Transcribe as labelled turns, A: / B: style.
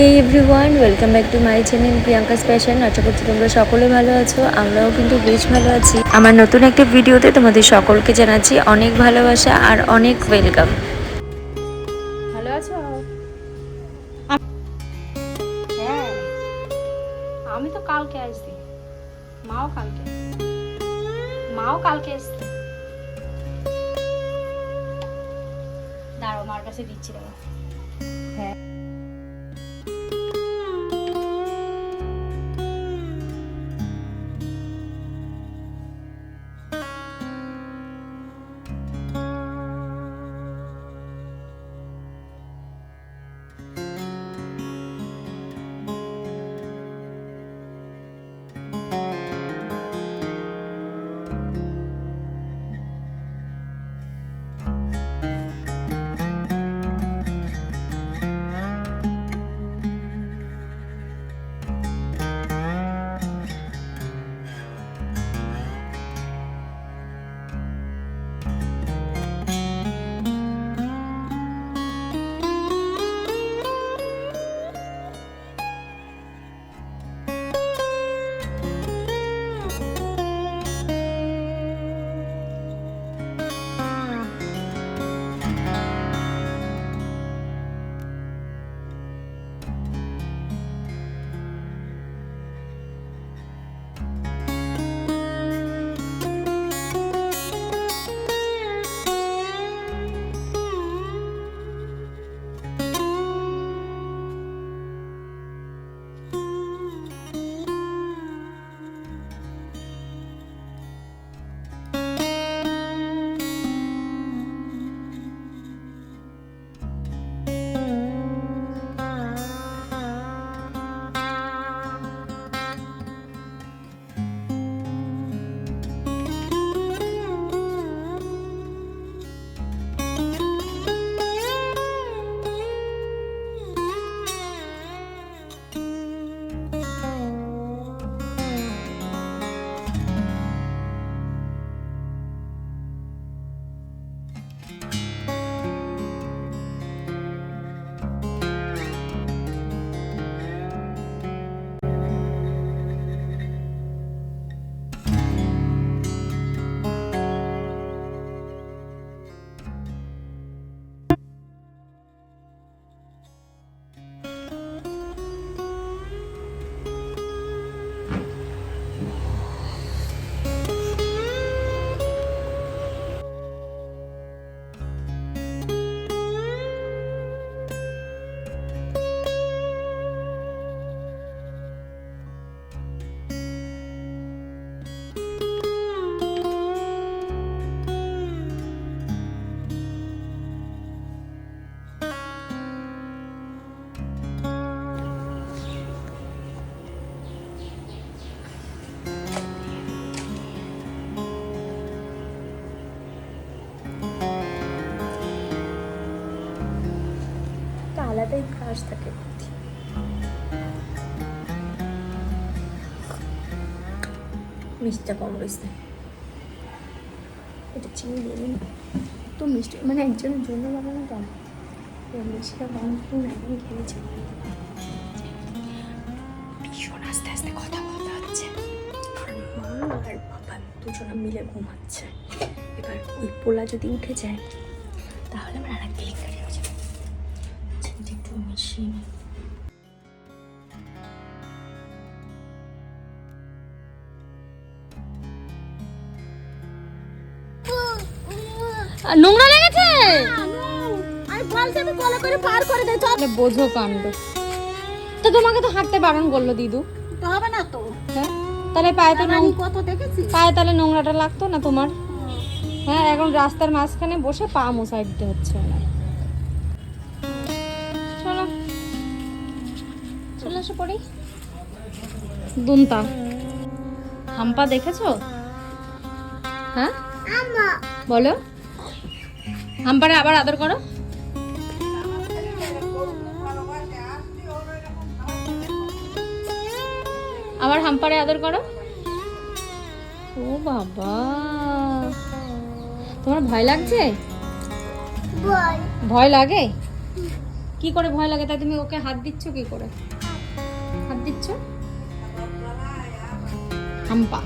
A: Hey everyone welcome back to my channel Priyanka's passion আশা করছি তোমরা সকলে ভালো আছো, আমরাও কিন্তু বেশ ভালো আছি। আমার নতুন একটা ভিডিওতে তোমাদের সকলকে জানাচ্ছি অনেক ভালোবাসা আর অনেক ওয়েলকাম
B: ভালো আছো? হ্যাঁ আমি তো কালকে আসছি। মাও কালকে। মাও কালকে এসছে দাঁড়াও, মার কাছে দিচ্ছি দাঁড়াও
A: আলাদাই ফ্রাস থাকে মিষ্টিটা কম রয়েছে এটা চিনি দিয়ে দিন। তো মিষ্টি মানে একজনের জন্য বানানো তো মিষ্টিটা কম একদম খেয়েছি। ভীষণ আস্তে আস্তে কথা বলতে হচ্ছে। আর বাবা দুজনে মিলে ঘুমাচ্ছে। এবার ওই পোলা যদি উঠে যায়, তাহলে আমার আর এক কেলেঙ্কারি মিশিয়ে নিই।
B: নোংরা লেগেছে?
C: আমি বলছি আমি কলে করে পার করে দে চল।
B: তাহলে বোঝো কাণ্ড। তো তোমাকে তো হাঁটতে বারণ করল দিদু।
C: তো হবে না তো।
B: হ্যাঁ? তাহলে পায়ে তো
C: কত দেখেছি
B: পায়ে তাহলে নোংরাটা লাগতো না তোমার? হ্যাঁ এখন রাস্তার মাঝখানে বসে পা মোছাই দিতে হচ্ছে। ওনার চলে পড়ি দুনতা। হাম্পা দেখেছ? হ্যাঁ? বলো। হাম্পারে আবার আদর করো। আবার হাম্পারে আদর করো। ও বাবা। তোমার ভয় লাগছে? ভয়। লাগে? কি করে ভয় লাগে? তাই তুমি ওকে হাত দিচ্ছ কি করে? হাত দিচ্ছ হাম্পা